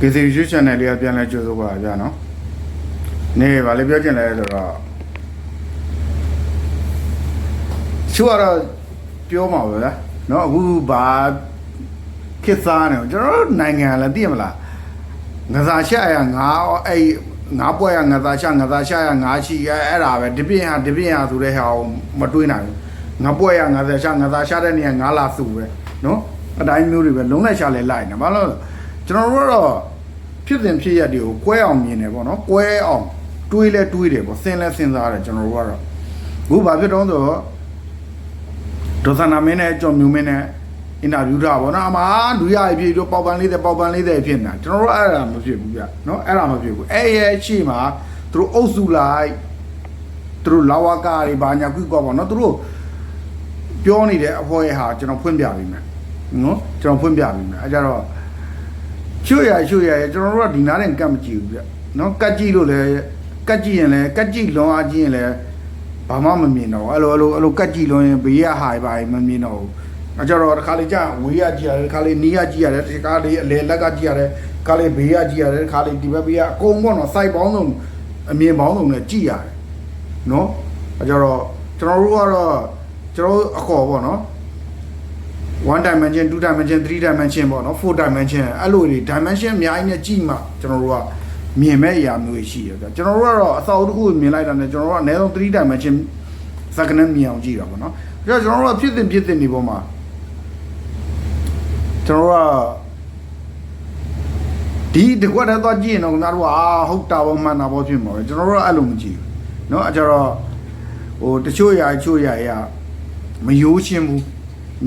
KC YouTube channel လေးကပြန်လဲကြိုးစိုးပါဗျာနော်နေဗာလေပြောချင်လဲဆိုတော့ချို့ကတော့ပြောမှာပဲဗျာနော်အခုဘာခစ်စားနေကျွန်တော်တို့နိုင်ငံလည်းသိရမလားငါသာရှာရငါအဲ့ငါပွဲရငါသာရှာငါသာရှာရငါရှိရအဲ့ဒါပဲဒီပြင်းဟာဒီပြင်းဟာဆိုတဲ့ဟာကိုမတွေးနိုင်ဘူးငါပွဲရငါသာရှာငါသာရှာတဲ့နေရာငါလာစုပဲနော်အတိုင်းမျိုးတွေပဲလုံးလိုက်ရှာလဲလိုက်နေဘာလို့လဲကျွန်တော်တို့ကတော့ ဖြစ်စဉ်ဖြစ်ရက်တွေကိုကွဲအောင်မြင်တယ်ပေါ့နော်ကွဲအောင်တွေးလဲတွေးတယ်ပေါ့စဉ်လဲစဉ်းစားတယ်ကျွန်တော်တို့ကတော့အခုဘာဖြစ်တော့ဆိုတော့ဒေါသနာမင်းနဲ့ကြော်မြူမင်းနဲ့အင်တာဗျူးထားပါတော့အမလူရအဖြစ်တို့ပေါက်ပန်းလေးတဲ့ပေါက်ပန်းလေးတဲ့ဖြစ်နေတာကျွန်တော်တို့အဲ့ဒါမဖြစ်ဘူးဗျနော်အဲ့ဒါမဖြစ်ဘူးအဲ့ရဲ့အရှိမှာသူတို့အုပ်စုလိုက်သူတို့လာဝကာတွေဘာညာကွကောပေါ့နော်သူတို့ပြောနေတဲ့အဖွဲဟာကျွန်တော်ဖွင့်ပြပေးမယ်နော်ကျွန်တော်ဖွင့်ပြပေးမယ်အဲကြတော့ ချွတ်ရချွတ်ရကျွန်တော်တို့ကဒီနားနဲ့ကတ်မကြည့်ဘူးဗျနော်ကတ်ကြည့်လို့လည်းကတ်ကြည့်ရင်လည်းကတ်ကြည့်လွန်အားကြည့်ရင်လည်းဘာမှမမြင်တော့ဘူးအဲ့လိုအဲ့လိုအဲ့လိုကတ်ကြည့်လို့ရင်ဘေးရဟာပါမမြင်တော့ဘူးအကြတော့တစ်ခါလေကြာဝေးရကြည့်ရတယ်တစ်ခါလေနီးရကြည့်ရတယ်တစ်ခါလေအလေလက်ကကြည့်ရတယ်တစ်ခါလေဘေးရကြည့်ရတယ်တစ်ခါလေဒီဘက်ဘေးရအကုန်ပေါ့နော် site ပေါင်းစုံအမြင်ပေါင်းစုံနဲ့ကြည့်ရတယ်နော်အကြတော့ကျွန်တော်တို့ကတော့ကျွန်တော်တို့အခေါ်ပေါ့နော် 1 dimension 2 dimension 3 dimension ပေါ့နော်4 dimension အဲ့လိုတွေ dimension အများကြီးနဲ့ကြည့်မှကျွန်တော်တို့ကမြင်မဲ့အရာမျိုးတွေရှိရပြကျွန်တော်တို့ကတော့အစောတစ်ခုမြင်လိုက်တာနဲ့ကျွန်တော်တို့ကအနည်းဆုံး3 dimension စက္ကနဲ့မြင်အောင်ကြည့်တာပေါ့နော်ဒါကြောင့်ကျွန်တော်တို့ကဖြစ်စဉ်ဖြစ်စဉ်ဒီပေါ်မှာကျွန်တော်တို့ကဒီတကွက်တည်းသွားကြည့်ရင်တော့ခင်ဗျားတို့ကအာဟုတ်တာပေါ့မှန်တာပေါ့ဖြစ်မှာပဲကျွန်တော်တို့ကအဲ့လိုမကြည့်ဘူးเนาะအဲကြတော့ဟိုတချို့ຢာတချို့ຢာရမယိုးရှင်းဘူး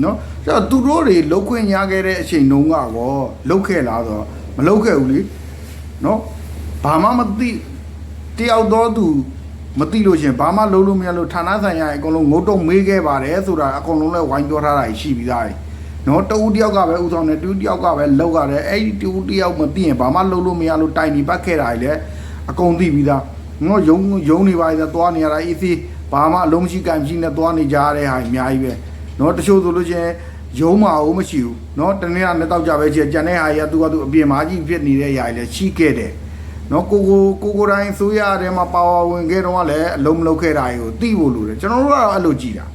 နော်အဲ့တော့သူတို့တွေလုတ်ခွင့်ရခဲ့တဲ့အချိန်တုန်းကရောလုတ်ခဲ့လားဆိုတော့မလုတ်ခဲ့ဘူးလीနော်ဘာမှမသိတယောက်တော့သူမသိလို့ရှင်ဘာမှလုံးလို့မရလို့ဌာနဆိုင်ရာအကုန်လုံးငုတ်တုံမေးခဲ့ပါတယ်ဆိုတာအကုန်လုံးလဲဝိုင်းပြောထားတာရှိပြီးသားတယ်နော်တူတယောက်ကပဲဥဆောင်တယ်တူတယောက်ကပဲလောက်ရတယ်အဲ့ဒီတူတယောက်မသိရင်ဘာမှလုံးလို့မရလို့တိုင်ပြီးပတ်ခဲ့တာလေအကုန်သိပြီးသားနော်ယုံယုံနေပါသေးတယ်သွားနေရတာအေးစီဘာမှအလုံးရှိကံရှိနဲ့သွားနေကြရတဲ့ဟာအများကြီးပဲ နော်တချို့ဆိုလို့ချင်းယုံမအောင်မရှိဘူးနော်တနေ့ကနဲ့တောက်ကြပဲချင်ကြံတဲ့ဟာကြီးကသူကသူအပြင်မာကြီးဖြစ်နေတဲ့ຢာကြီးလည်းရှိခဲ့တယ်နော်ကိုကိုကိုကိုတိုင်းဆိုရတဲ့မှာပါဝါဝင်ခဲ့တော့လည်းအလုံးမလုံးခဲ့တာကိုသိဖို့လိုတယ်ကျွန်တော်တို့ကတော့အဲ့လိုကြည်တာ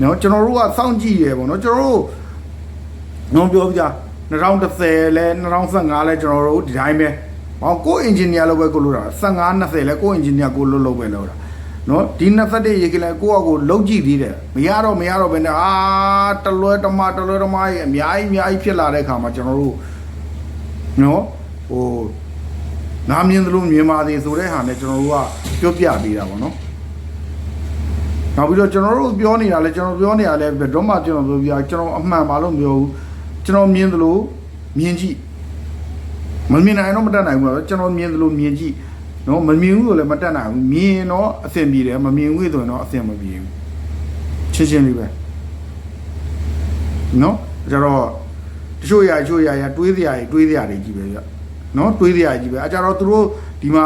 နော်ကျွန်တော်တို့ကစောင့်ကြည့်ရပေါ့နော်ကျွန်တော်တို့နော်ပြောပြ2010လဲ2015လဲကျွန်တော်တို့ဒီတိုင်းပဲဟောကိုအင်ဂျင်နီယာလောက်ပဲကိုလို့တာ15 20လဲကိုအင်ဂျင်နီယာကိုလို့လို့ပဲလို့တာ နော်ဒီ21ရေကလည်းကိုကကိုလုံးကြည့်သေးတယ်မရတော့မရတော့ဘယ်နဲ့အာတလွဲတမတလွဲတမရဲ့အများကြီးအများကြီးဖြစ်လာတဲ့အခါမှာကျွန်တော်တို့နော်ဟိုငါမြင်သလိုမြင်ပါသေးဆိုတဲ့ဟာနဲ့ကျွန်တော်တို့ကပြောပြပေးတာပေါ့နော်နောက်ပြီးတော့ကျွန်တော်တို့ပြောနေတာလဲကျွန်တော်ပြောနေတာလဲဘယ်တော့မှကျွန်တော်ပြောပြကျွန်တော်အမှန်ပါလို့မပြောဘူးကျွန်တော်မြင်သလိုမြင်ကြည့်မမြင်နိုင်တော့မတတ်နိုင်ဘူးတော့ကျွန်တော်မြင်သလိုမြင်ကြည့် နော်မမြင်ဘူးဆိုလည်းမတတ်နိုင်ဘူးမြင်တော့အဆင်ပြေတယ်မမြင်ဘူးဆိုရင်တော့အဆင်မပြေဘူးချင်းချင်းလေးပဲနော်ကြတော့တချို့ຢာတချို့ຢာတွေးစရာတွေတွေးစရာတွေကြီးပဲပြနော်တွေးစရာကြီးပဲအကြတော့သူတို့ဒီမှာ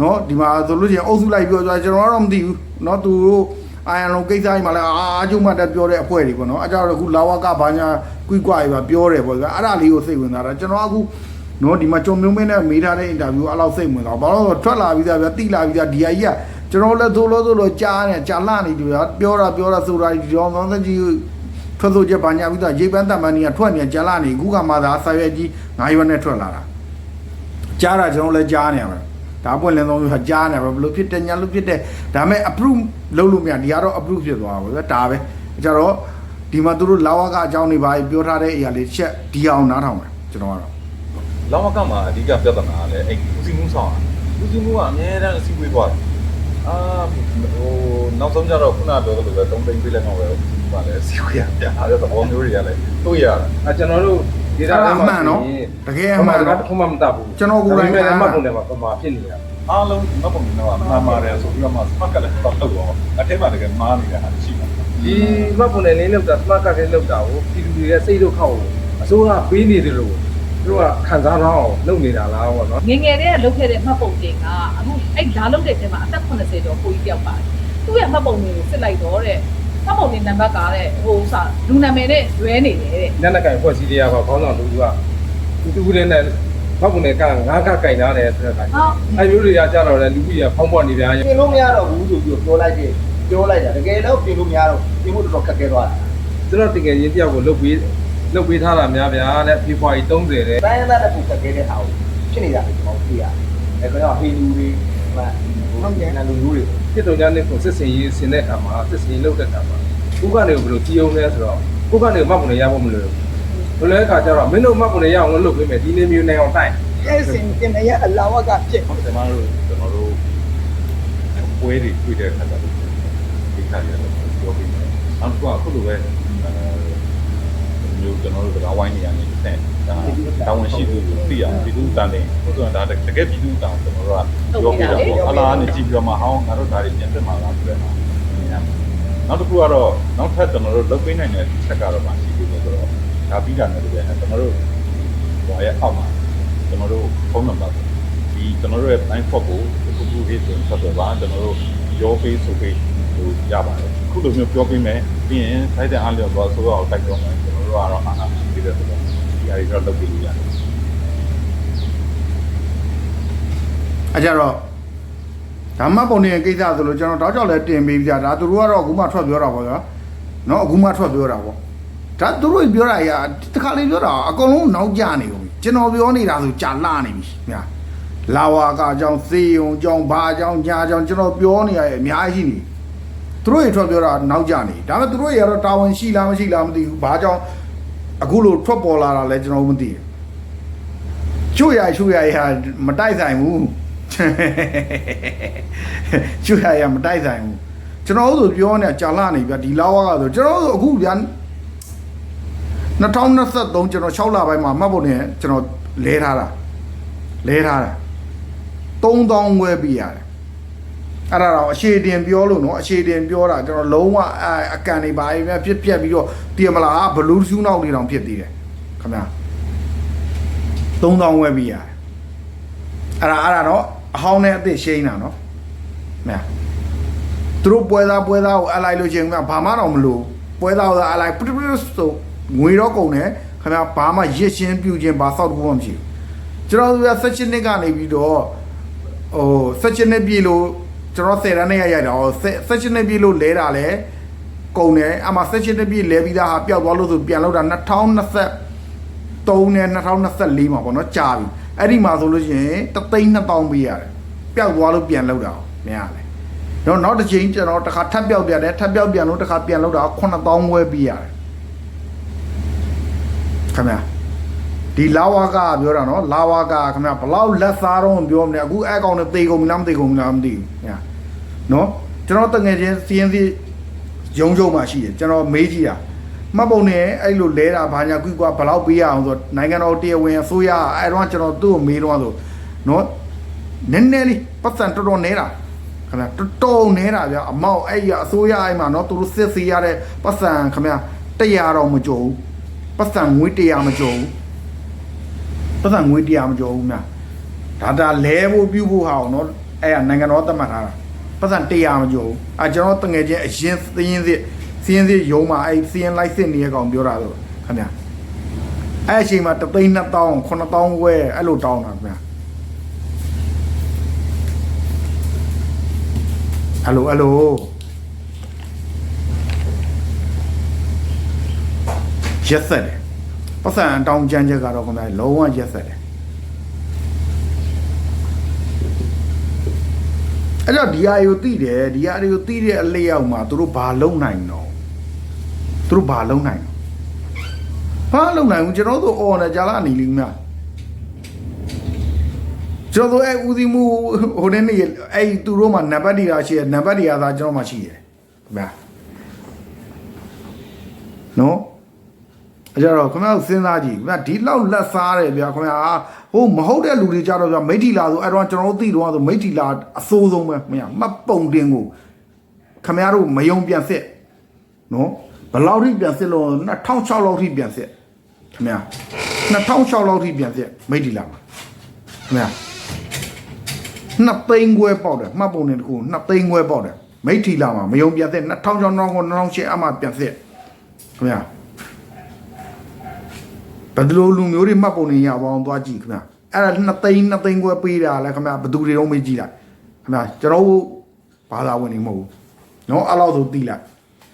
နော်ဒီမှာဆိုလို့ချင်းအုပ်စုလိုက်ပြောကြကျွန်တော်ကတော့မသိဘူးနော်သူတို့အာယံလုံးကိစ္စကြီးမှလည်းအာအကျုံမတက်ပြောတဲ့အဖွဲတွေပေါ့နော်အကြတော့အခုလာဝကဘာညာကွိကွာကြီးပါပြောတယ်ပေါ့ကွာအဲ့ဒါလေးကိုစိတ်ဝင်စားတာကျွန်တော်အခု နော်ဒီမှာကြုံမျိုးမင်းနဲ့မေးထားတဲ့အင်တာဗျူးအဲ့လောက်စိတ်ဝင်စားဘာလို့လဲထွက်လာပြီးသားဗျာတိလာပြီးသားဒီအကြီးကကျွန်တော်လည်းသို့လို့သို့လို့ကြားနေကြားလာနေပြီဗျာပြောတာပြောတာဆိုတာဒီတော်သောသကြီးထွက်ဆိုချက်ဘာညာပြီးသားရေပန်းတမန်ကြီးကထွက်နေကြားလာနေခုကမှသာဆာရွက်ကြီးငါးရွက်နဲ့ထွက်လာတာကြားတာကျွန်တော်လည်းကြားနေရမှာဒါပွင့်လင်းသုံးမျိုးကြားနေပါဘလို့ဖြစ်တယ်ညာလို့ဖြစ်တယ်ဒါမဲ့ approve လုပ်လို့မရဒီကတော့ approve ဖြစ်သွားပါပဲဒါပဲကြတော့ဒီမှာသူတို့လာဝကအကြောင်းတွေပါပြောထားတဲ့အရာလေးချက်ဒီအောင်နားထောင်မယ်ကျွန်တော်ကတော့ လောင်းကမှာအဓိကပြဿနာကလည်းအဲ့ဦးစီးမှုဆောင်ဦးစီးမှုကအများတန်းအစည်းအဝေးသွားတယ်အာဟိုနောက်ဆုံးကျတော့ခုနပြောသလိုပဲတုံးသိမ်းပေးလိုက်တော့ပဲဦးစီးမှုကလည်းအစည်းအဝေးရပြန်လာတဲ့သဘောမျိုးတွေကလည်းတွေ့ရတာအဲကျွန်တော်တို့ဒေတာထဲမှာတကယ်အမှန်တော့တော့တစ်ခုမှမတတ်ဘူးကျွန်တော်ကိုယ်တိုင်ပဲမှတ်ပုံတယ်မှာပမာဖြစ်နေတာအားလုံးမပုံနေတော့မှားပါတယ်ဆိုပြီးတော့မှစပတ်ကလည်းတော့တော့တော့အထက်မှာတကယ်မားနေတာဟာရှိမှာဒီမှတ်ပုံတယ်လေးလောက်တာ smart card လေးလောက်တာကိုပြည်သူတွေရဲ့စိတ်ဒုက္ခကိုအစိုးရပေးနေတယ်လို့ သူကခံစားတော့အောင်လုပ်နေတာလားပေါ့နော်ငယ်ငယ်တည်းကလုတ်ခဲ့တဲ့မှတ်ပုံတင်ကအခုအဲ့ဓာလုတ်တဲ့တဲမှာအသက်80ကျော်ကိုကြီးတယောက်ပါတယ်သူ့ရဲ့မှတ်ပုံတွေကိုစစ်လိုက်တော့တဲ့မှတ်ပုံတင်နံပါတ်ကတဲ့ဟိုစာလူနာမည်နဲ့ရွဲနေတယ်တဲ့ညနေကင်ဖွဲ့စည်းတွေကခေါင်းဆောင်လူကသူတူလေးနဲ့မှတ်ပုံနဲ့ကငါးကကင်ထားတယ်ဆိုတဲ့အခါကျဟုတ်အဲ့မျိုးတွေကကြတော့လေလူကြီးကဖောင်းပွားနေပြန်ရင်ပြင်လို့မရတော့ဘူးဆိုပြီးပြောလိုက်တယ်ပြောလိုက်တာတကယ်တော့ပြင်လို့မရတော့ပြင်ဖို့တော်တော်ခက်ခဲသွားတာကျွန်တော်တကယ်ရင်တယောက်ကိုလုတ်ပြီး လုတ်ပေးထားတာများဗျာတဲ့ဖေဖော်ဝါရီ30တဲ့တိုင်းရင်းသားတဲ့ပုံခက်ခဲတဲ့ဟာကိုဖြစ်နေတာကိုကျွန်တော်သိရတယ်အဲကြောင့်ဟေလူတွေဟိုဟုတ်တယ်နာလူမျိုးတွေဖြစ်တော်ကြတဲ့ကိုစစ်စင်ရေးဆင်တဲ့အခါမှာစစ်စင်ရေးလုတ်တဲ့အခါမှာကိုကနေဘယ်လိုကြည်အောင်လဲဆိုတော့ကိုကနေမှတ်ပုံနဲ့ရဖို့မလိုဘူးဘယ်လိုလဲအခါကျတော့မင်းတို့မှတ်ပုံနဲ့ရအောင်လုတ်ပေးမယ်ဒီနေ့မျိုးနိုင်အောင်တိုက်အဲစင်တင်နေရအလာဝကဖြစ်ဟုတ်တယ်မတို့ကျွန်တော်တို့ပွဲတွေတွေ့တဲ့အခါကျတော့ဒီခါရတော့ပြောပြီးတယ်နောက်တစ်ခုကအခုလိုပဲအဲ မျိုးကျွန်တော်တို့ကဝိုင်းနေရနေတဲ့ဒါတာဝန်ရှိသူကိုသိအောင်ပြည်သူတန်တယ်ဟုတ်ကဲ့ဒါတကယ်ပြည်သူတန်ကျွန်တော်တို့ကပြောပြတာပေါ့အလားနဲ့ကြည့်ပြီးတော့မှဟောင်းငါတို့ဒါတွေပြင်ပြမှာလားဆိုတဲ့ဟာနောက်တစ်ခုကတော့နောက်ထပ်ကျွန်တော်တို့လုပ်ပေးနိုင်တဲ့ချက်ကတော့မရှိဘူးဆိုတော့ဒါပြီးတာနဲ့တကယ်ကျွန်တော်တို့ဟိုရဲ့အောက်မှာကျွန်တော်တို့ဖုန်းနံပါတ်ဒီကျွန်တော်တို့ရဲ့ line code ကိုခုခုလေးဆိုဆက်သွယ်ပါကျွန်တော်တို့ရောပေးဆိုပေးလို့ရပါတယ်ခုလိုမျိုးပြောပေးမယ်ပြီးရင်ထိုက်တဲ့အားလျော်သွားဆိုတော့တိုက်တော့မယ်ကျွန် တော်တို့ကတော့အားအားရှိတယ်ဆိုတော့ဒီအရာတွေတော့လုပ်ပေးလို့ရတယ်အကြတော့ဒါမှပုံနေကိစ္စဆိုလို့ကျွန်တော်တောက်ကြောက်လဲတင်ပေးပြတာသူတို့ကတော့အခုမှထွက်ပြောတာပေါ့ကွာနော်အခုမှထွက်ပြောတာပေါ့ဒါသူတို့ပြောတာရာတခါလေးပြောတာအကုန်လုံးနောက်ကျနေကုန်ပြီကျွန်တော်ပြောနေတာဆိုကြာလာနေပြီညာလာဝါကအကြောင်းစေယုံအကြောင်းဘာအကြောင်းညာအကြောင်းကျွန်တော်ပြောနေရရဲ့အများကြီးနေ သူတို့ရထွက်ပြောတာနောက်ကျနေဒါပေမဲ့သူတို့ရတော့တာဝန်ရှိလားမရှိလားမသိဘူးဘာကြောင့်အခုလိုထွက်ပေါ်လာတာလဲကျွန်တော်မသိဘူးကျွရချွရရမတိုက်ဆိုင်ဘူးကျွရရမတိုက်ဆိုင်ဘူးကျွန်တော်တို့ပြောနေကြာလာနေဗျဒီလာဝကဆိုကျွန်တော်တို့အခုဗျ2023ကျွန်တော်6လပိုင်းမှာမှတ်ဖို့နေကျွန်တော်လဲထားတာလဲထားတာ3000ဝဲပြရတယ် အဲ့ဒါတော့အရှိတင်ပြောလို့နော်အရှိတင်ပြောတာကျွန်တော်လုံးဝအကန်နေပါပြီပြက်ပြက်ပြီးတော့တည်မလားဘလူးစူးနောက်တွေတောင်ဖြစ်သေးတယ်ခင်ဗျာ3000ဝယ်ပြီးရတယ်အဲ့ဒါအဲ့ဒါတော့အဟောင်းနဲ့အသစ်ရှင်းတာနော်မြတ်သူတို့ပွဲသားပွဲသားကိုအလိုက်လို့ချင်းကဘာမှတော့မလို့ပွဲသားကအလိုက်ပရပရဆိုငွေတော့ကုန်တယ်ခင်ဗျာဘာမှရစ်ရှင်းပြူချင်းဘာသောက်တခုမှမရှိဘူးကျွန်တော်တို့ကဆက်ချင်းနှစ်ကနေပြီးတော့ဟိုဆက်ချင်းနှစ်ပြည်လို့ ကျွန်တော်10ရနဲ့ရရတော့ဆက်ချင်းနှစ်ပြည်လို့လဲတာလဲကုန်တယ်အမှဆက်ချင်းနှစ်ပြည်လဲပြီးသားဟာပျောက်သွားလို့ဆိုပြန်လောက်တာ2020 3နဲ့2024မှာပေါ့နော်ကြာပြီအဲ့ဒီမှာဆိုလို့ရှိရင်တသိန်း2000ပေးရတယ်ပျောက်သွားလို့ပြန်လောက်တာမရလေတော့နောက်တစ်ချိန်ကျွန်တော်တစ်ခါထပ်ပျောက်ပြန်တယ်ထပ်ပျောက်ပြန်လို့တစ်ခါပြန်လောက်တာ9000ဝဲပေးရတယ်ခင်ဗျာ ဒီလာဝါကပြောတာနော်လာဝါကခင်ဗျာဘလောက်လက်စားတော့ပြောမလဲအခုအဲ့ကောင်နဲ့သေကုန်ပြီလားမသေကုန်ဘူးလားမသိဘူးညာနော်ကျွန်တော်တငယ်ချင်းစီရင်စီရုံရုံမှရှိတယ်ကျွန်တော်မေးကြည့်တာမှတ်ပုံနဲ့အဲ့လိုလဲတာဘာညာကွီကွာဘလောက်ပေးရအောင်ဆိုနိုင်ငံတော်တရားဝင်အစိုးရအဲ့တော့ကျွန်တော်သူ့ကိုမေးတော့ဆိုနော်နည်းနည်းလေးပတ်စံတော်တော်နေတာခင်ဗျာတော်တော်နေတာဗျာအမောက်အဲ့ရအစိုးရအဲ့မှာနော်သူတို့စစ်စီရတဲ့ပတ်စံခင်ဗျာ100တော့မကြုံဘူးပတ်စံငွေ100မကြုံဘူး ပတ်စံငွေ100မကြုံဘူးများဒါတာလဲဖို့ပြုဖို့ဟာအောင်နော်အဲ့ရနိုင်ငံတော်သတ်မှတ်ထားတာပတ်စံ100မကြုံဘူးအဲကျွန်တော်တငယ်ချင်းအရင်သင်းစစ်စီးရင်စစ်ရုံးမှာအဲ့စီးရင်လိုက်စစ်နေရကောင်ပြောတာဆိုခင်ဗျာအဲ့အချိန်မှာတသိန်း2000 9000ဝဲအဲ့လိုတောင်းတာခင်ဗျာဟယ်လိုဟယ်လိုရက်ဆက်တယ် ပတ်စံအတောင်းကြမ်းချက်ကတော့ခင်ဗျာလုံးဝရက်ဆက်တယ်အဲ့တော့ဒီအရာကိုသိတယ်ဒီအရာကိုသိတဲ့အလျောက်မှာသူတို့ဘာလုံနိုင်တော့သူတို့ဘာလုံနိုင်တော့ဘာလုံနိုင်ဘူးကျွန်တော်တို့အော်နေကြလားနေလိမ့်မယ်ကျွန်တော်တို့အဲ့ဦးစီးမှုဟိုနေ့နေ့အဲ့သူတို့မှာနံပါတ်တရားရှိတယ်နံပါတ်တရားသာကျွန်တော်မှရှိတယ်ခင်ဗျာနော် အကြတော့ခင်ဗျားတို့စဉ်းစားကြည့်ခင်ဗျာဒီလောက်လက်စားတယ်ဗျာခင်ဗျာဟိုမဟုတ်တဲ့လူတွေကြတော့ဗျာမိထီလာဆိုအဲ့တော့ကျွန်တော်တို့သိတော့ဆိုမိထီလာအစိုးဆုံးပဲမင်းမှတ်ပုံတင်ကိုခင်ဗျားတို့မယုံပြန်စစ်နော်ဘယ်လောက်ထိပြန်စစ်လို့2006လောက်ထိပြန်စစ်ခင်ဗျာ2006လောက်ထိပြန်စစ်မိထီလာမှာခင်ဗျာနှစ်သိန်းခွဲပေါက်တယ်မှတ်ပုံတင်တစ်ခုနှစ်သိန်းခွဲပေါက်တယ်မိထီလာမှာမယုံပြန်စစ်2006 2008အမှပြန်စစ်ခင်ဗျာ ဘယ်လိုလူမျိုးတွေမှတ်ပုံနေရအောင်သွားကြည့်ခင်ဗျ အဲ့ဒါနှစ်သိန်းနှစ်သိန်းခွဲပေးတာလဲခင်ဗျာဘယ်သူတွေတော့မေးကြည့်လိုက်ခင်ဗျာကျွန်တော်တို့ဘာသာဝင်နေမဟုတ်ဘူးเนาะအဲ့လောက်ဆိုတိလိုက်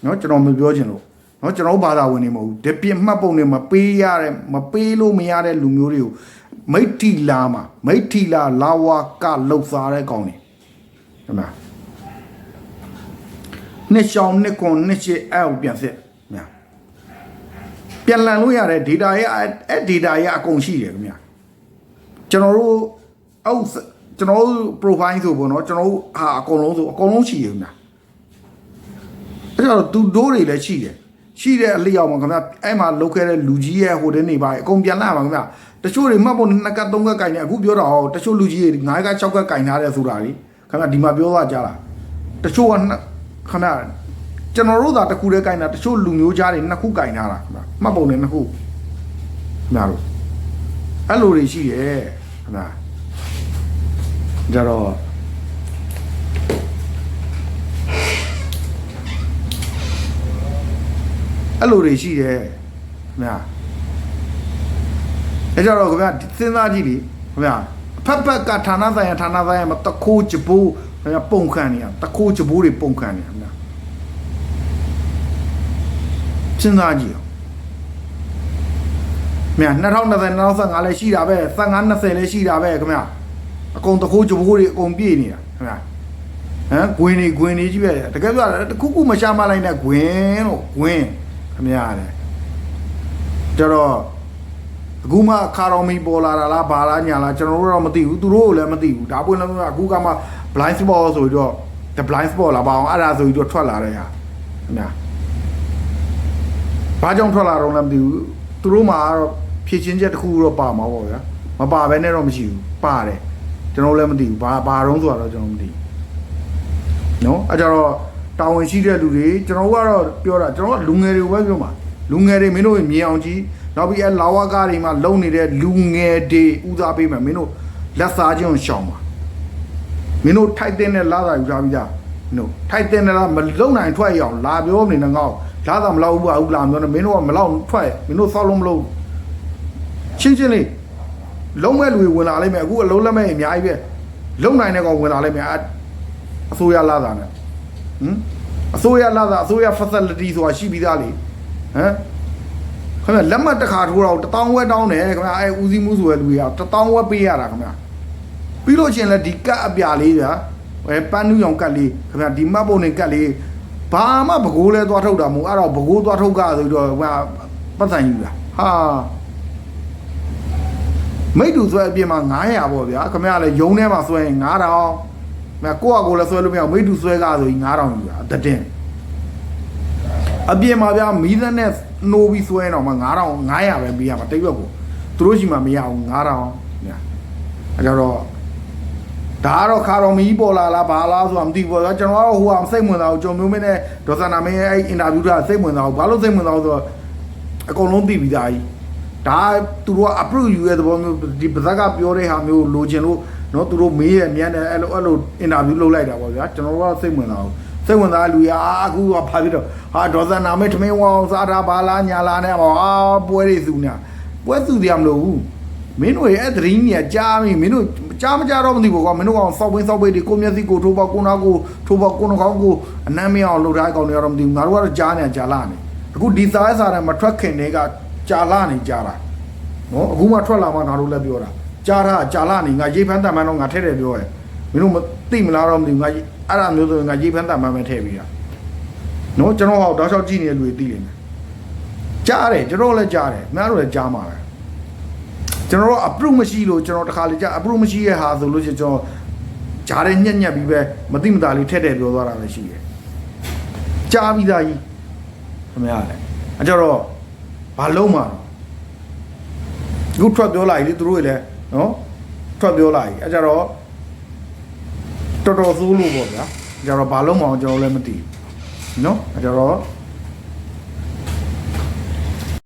เนาะကျွန်တော်မပြောချင်လို့เนาะကျွန်တော်တို့ဘာသာဝင်နေမဟုတ်ဘူးဒီပြမှတ်ပုံတွေမပေးရတဲ့မပေးလို့မရတဲ့လူမျိုးတွေကိုမိတ်ထီလာမှာမိတ်ထီလာလာဝါကလှုပ်စားတဲ့ကောင်တွေခင်ဗျာနှစ်ရှောင်းနှစ်ကွန်နှစ်ချစ်အဲ့ကိုပြန်စစ်ခင်ဗျာ ပြန်လန်လို့ရတဲ့ data ရဲ့အဲ့ data ရဲ့အကုန်ရှိတယ်ခင်ဗျာကျွန်တော်တို့အောက်ကျွန်တော်တို့ profile ဆိုပေါ့နော်ကျွန်တော်တို့ဟာအကုန်လုံးဆိုအကုန်လုံးရှိရမှာအဲ့တော့သူတို့တွေလည်းရှိတယ်ရှိတဲ့အလျောက်မှာခင်ဗျအဲ့မှာလုတ်ခဲ့တဲ့လူကြီးရဲ့ဟိုတဲ့နေပါအကုန်ပြန်လာပါခင်ဗျတချို့တွေမှတ်ဖို့နှစ်ကတ်သုံးကတ်ကင်နေအခုပြောတာဟောတချို့လူကြီးတွေငါးကတ်၆ကတ်ကင်ထားတယ်ဆိုတာလေခင်ဗျဒီမှာပြောသွားကြလားတချို့ကနှစ်ခင်ဗျ ကျွန်တော်တို့သာတစ်ခုတည်းကင်တာတချို့လူမျိုးကြားတွေနှစ်ခုကင်ထားတာခင်ဗျမှတ်ပုံနဲ့နှစ်ခုခင်ဗျတို့အဲ့လိုတွေရှိတယ်ဟုတ်လားကြတော့အဲ့လိုတွေရှိတယ်ခင်ဗျာအဲ့ကြတော့ခင်ဗျာစဉ်းစားကြည့်လေခင်ဗျာဖက်ဖက်ကဌာနဆိုင်ရာဌာနဆိုင်ရာမှာတခိုးချဘိုးခင်ဗျာပုံခံနေရတခိုးချဘိုးတွေပုံခံနေခင်ဗျာ စဉ်းစားကြည့်အောင်မြန်2020 2025လည်းရှိတာပဲ35 20လည်းရှိတာပဲခင်ဗျာအကုန်တခိုးကြဘိုးတွေအကုန်ပြည့်နေတာခင်ဗျာဟမ်ဂွင်နေဂွင်နေကြီးပဲတကယ်ပြောတခုခုမရှာမလိုက်နဲ့ဂွင်လို့ဂွင်ခင်ဗျာတဲ့ကြတော့အခုမှခါတော်မီပေါ်လာတာလားဘာလားညာလားကျွန်တော်တို့တော့မသိဘူးသူတို့ကလည်းမသိဘူးဒါပွင့်လည်းအခုကမှ blind spot ဆိုပြီးတော့ the blind spot လာပါအောင်အဲ့ဒါဆိုပြီးတော့ထွက်လာတဲ့ဟာခင်ဗျာ ဘာကြောင့်ထွက်လာတော့လဲမသိဘူးသူတို့မှာကတော့ဖြည့်ချင်းချက်တစ်ခုတော့ပါမှာပေါ့ဗျာမပါဘဲနဲ့တော့မရှိဘူးပါတယ်ကျွန်တော်လည်းမသိဘူးဘာဘာတော့ဆိုတော့ကျွန်တော်မသိဘူးနော်အဲကြတော့တာဝန်ရှိတဲ့လူတွေကျွန်တော်ကတော့ပြောတာကျွန်တော်ကလူငယ်တွေကိုပဲပြောမှာလူငယ်တွေမင်းတို့မြင်အောင်ကြည့်နောက်ပြီးအဲလာဝကားတွေမှာလုံနေတဲ့လူငယ်တွေဦးစားပေးမယ်မင်းတို့လက်စားချင်းကိုရှောင်ပါမင်းတို့ထိုက်တဲ့နဲ့လာတာယူထားပြီးသားမင်းတို့ထိုက်တဲ့နဲ့လာမလုံနိုင်ထွက်ရအောင်လာပြောနေနေငေါ့ လာတာမလောက်ဘူးအခုလာပြောနေမင်းတို့ကမလောက်ထွက်မင်းတို့စောက်လုံးမလို့ရှင်းရှင်းလေးလုံးမဲ့လူတွေဝင်လာလိမ့်မယ်အခုအလုံးလက်မဲ့အများကြီးပဲလုံနိုင်တဲ့ကောင်ဝင်လာလိမ့်မယ်အစိုးရလာတာနဲ့ဟမ်အစိုးရလာတာအစိုးရ facility ဆိုတာရှိပြီးသားလေဟမ်ခင်ဗျလက်မှတ်တစ်ခါထိုးတော့1000ဝက်တောင်းတယ်ခင်ဗျအဲဦးစီးမှုဆိုရလူတွေက1000ဝက်ပေးရတာခင်ဗျပြီးလို့ချင်းလဲဒီကတ်အပြာလေးဗျာအဲပန်းနူးရောင်ကတ်လေးခင်ဗျဒီမတ်ပုံနေကတ်လေး ဘာမှပကိုးလဲသွားထုတ်တာမဟုတ်အဲ့တော့ပကိုးသွားထုတ်ကဆိုပြီးတော့ဟိုပတ်စံယူတာဟာမိတူဆွဲအပြင်မှာ900ပေါ့ဗျာခင်ဗျာလည်းယုံထဲမှာဆွဲရင်9000မကိုယ့်အကိုလည်းဆွဲလို့မရဘူးမိတူဆွဲကဆိုရင်9000ယူတာတတင်အပြင်မှာဗျာမီးသက်နဲ့နှိုးပြီးဆွဲတော့မှ9000 900ပဲပေးရမှာတိတ်ရွက်ကိုသူတို့ရှိမှမရဘူး9000ညာအဲကြတော့ ဒါကတော့ခါတော်မီပေါ်လာလားဘာလားဆိုတာမသိဘူးပေါ့ကျွန်တော်ကတော့ဟိုအောင်စိတ်ဝင်စားအောင်ကြုံမျိုးမင်းနဲ့ဒေါ်စနာမင်းရဲ့အဲ့အင်တာဗျူးတာစိတ်ဝင်စားအောင်ဘာလို့စိတ်ဝင်စားအောင်ဆိုတော့အကုန်လုံးသိပြီးသားကြီးဒါသူတို့က approve ယူရဲ့သဘောမျိုးဒီပါဇက်ကပြောတဲ့ဟာမျိုးလိုချင်လို့เนาะသူတို့မေးရမြန်တယ်အဲ့လိုအဲ့လိုအင်တာဗျူးလုပ်လိုက်တာပေါ့ဗျာကျွန်တော်တို့ကစိတ်ဝင်စားအောင်စိတ်ဝင်စားလူရအာအခုကဖာပြီးတော့ဟာဒေါ်စနာမင်းထမင်းဝအောင်စားတာဘာလားညာလားနဲ့ဟောအာပွဲတွေစုနေပွဲစုတယ်မလို့ဘူးမင်းတို့ရဲ့အဲ့သတင်းကြီးကြားမိမင်းတို့ ကြားမကြားတော့မသိဘူးကွာမင်းတို့ကောင်စောက်ဝင်းစောက်ပိတ်တွေကိုမျက်စိကိုထိုးပေါက်ကိုနာကိုထိုးပေါက်ကိုနှကောင်းကိုအနမ်းမရအောင်လှုပ်ထားကောင်တွေတော့မသိဘူးငါတို့ကတော့ကြားနေကြားလာနေအခုဒီစားစားတယ်မထွက်ခင်တွေကကြားလာနေကြားလာနော်အခုမှထွက်လာမှငါတို့လည်းပြောတာကြားတာကြားလာနေငါရေးဖန်းတန်မှန်းတော့ငါထဲတယ်ပြောရဲမင်းတို့မသိမလားတော့မသိဘူးငါအဲ့ဒါမျိုးဆိုငါရေးဖန်းတန်မှန်းပဲထည့်ပြီးတာနော်ကျွန်တော်ဟောတောက်လျှောက်ကြည့်နေတဲ့လူတွေသိလိမ့်မယ်ကြားတယ်ကျွန်တော်လည်းကြားတယ်ငါတို့လည်းကြားမှာပဲ ကျွန်တော်တို့ approve မရှိလို့ကျွန်တော်တခါလေကြာ approve မရှိရဲ့ဟာဆိုလို့ရှိရင်ကျွန်တော်ဂျားတဲ့ညက်ညက်ပြီးပဲမတိမတာလေးထက်တယ်ပြောသွားတာလည်းရှိတယ်ကြားပြီးသားကြီးခမရတယ်အဲကြတော့ဘာလုံးမှာအခုထွက်ပြောလိုက်လေသူတို့တွေလည်းနော်ထွက်ပြောလိုက်အဲကြတော့တော်တော်ဆိုးလို့ပေါ့ဗျာအဲကြတော့ဘာလုံးမအောင်ကျွန်တော်လည်းမသိဘူးနော်အဲကြတော့